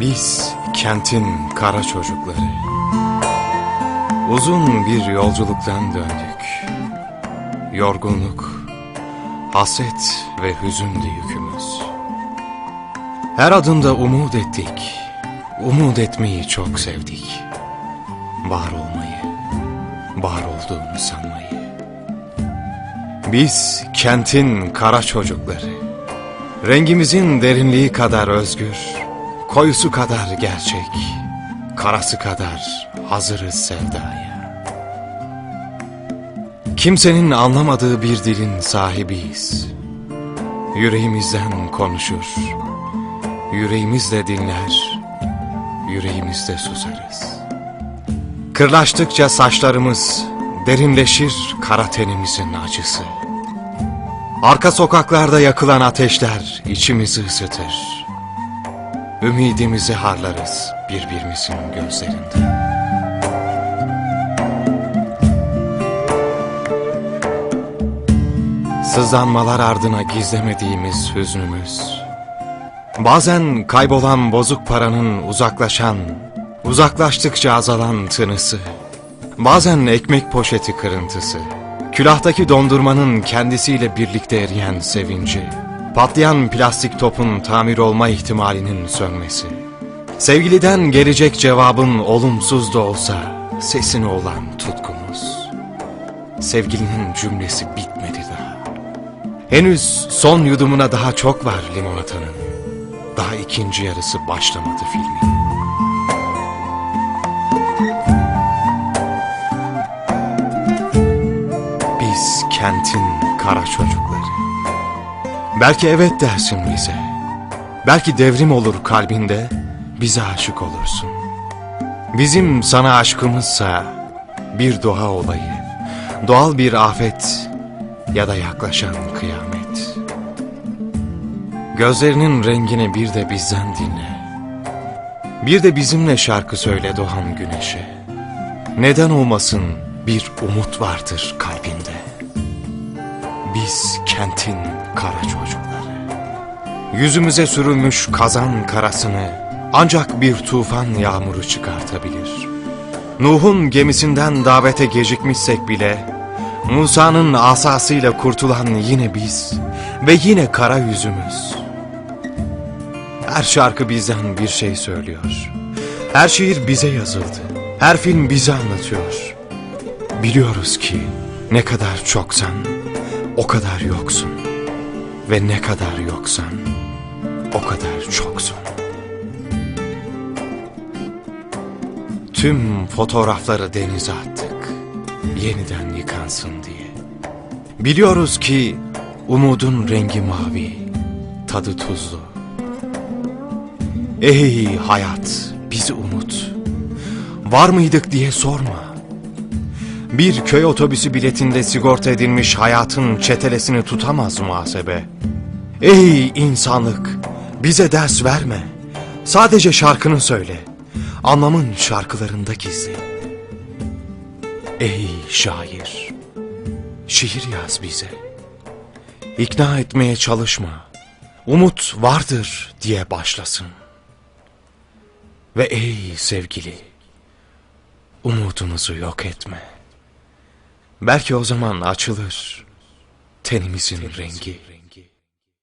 Biz kentin kara çocukları. Uzun bir yolculuktan döndük. Yorgunluk, hasret ve hüzündü yükümüz. Her adımda umut ettik. Umut etmeyi çok sevdik. Var olmayı, var olduğunu sanmayı. Biz kentin kara çocukları. Rengimizin derinliği kadar özgür, koyusu kadar gerçek, karası kadar hazırız sevdaya. Kimsenin anlamadığı bir dilin sahibiyiz. Yüreğimizden konuşur, yüreğimizle dinler, yüreğimizde susarız. Kırlaştıkça saçlarımız derinleşir kara tenimizin acısı. Arka sokaklarda yakılan ateşler içimizi ısıtır. Ümidimizi harlarız birbirimizin gözlerinde. Sızlanmalar ardına gizlemediğimiz hüznümüz. Bazen kaybolan bozuk paranın uzaklaşan, uzaklaştıkça azalan tınısı. Bazen ekmek poşeti kırıntısı. Külahtaki dondurmanın kendisiyle birlikte eriyen sevinci. Patlayan plastik topun tamir olma ihtimalinin sönmesi. Sevgiliden gelecek cevabın olumsuz da olsa sesine olan tutkumuz. Sevgilinin cümlesi bitmedi daha. Henüz son yudumuna daha çok var limonatanın. Daha ikinci yarısı başlamadı filmin. Biz kentin kara çocukları. Belki evet dersin bize. Belki devrim olur kalbinde, bize aşık olursun. Bizim sana aşkımızsa bir doğa olayı, doğal bir afet ya da yaklaşan kıyamet. Gözlerinin rengini bir de bizden dinle. Bir de bizimle şarkı söyle doğan güneşe. Neden olmasın bir umut vardır kalbinde. Biz kentin kara çocukları. Yüzümüze sürülmüş kazan karasını ancak bir tufan yağmuru çıkartabilir. Nuh'un gemisinden davete gecikmişsek bile Musa'nın asasıyla kurtulan yine biz ve yine kara yüzümüz. Her şarkı bizden bir şey söylüyor. Her şiir bize yazıldı. Her film bize anlatıyor. Biliyoruz ki ne kadar çoksan o kadar yoksun. Ve ne kadar yoksan o kadar çoksun. Tüm fotoğrafları denize attık. Yeniden yıkansın diye. Biliyoruz ki umudun rengi mavi, tadı tuzlu. Ey hayat bizi umut. Var mıydık diye sorma. Bir köy otobüsü biletinde sigorta edilmiş hayatın çetelesini tutamaz muhasebe. Ey insanlık bize ders verme. Sadece şarkını söyle. Anlamın şarkılarında gizli. Ey şair şiir yaz bize. İkna etmeye çalışma. Umut vardır diye başlasın. Ve ey sevgili, umudumuzu yok etme. Belki o zaman açılır tenimizin rengi.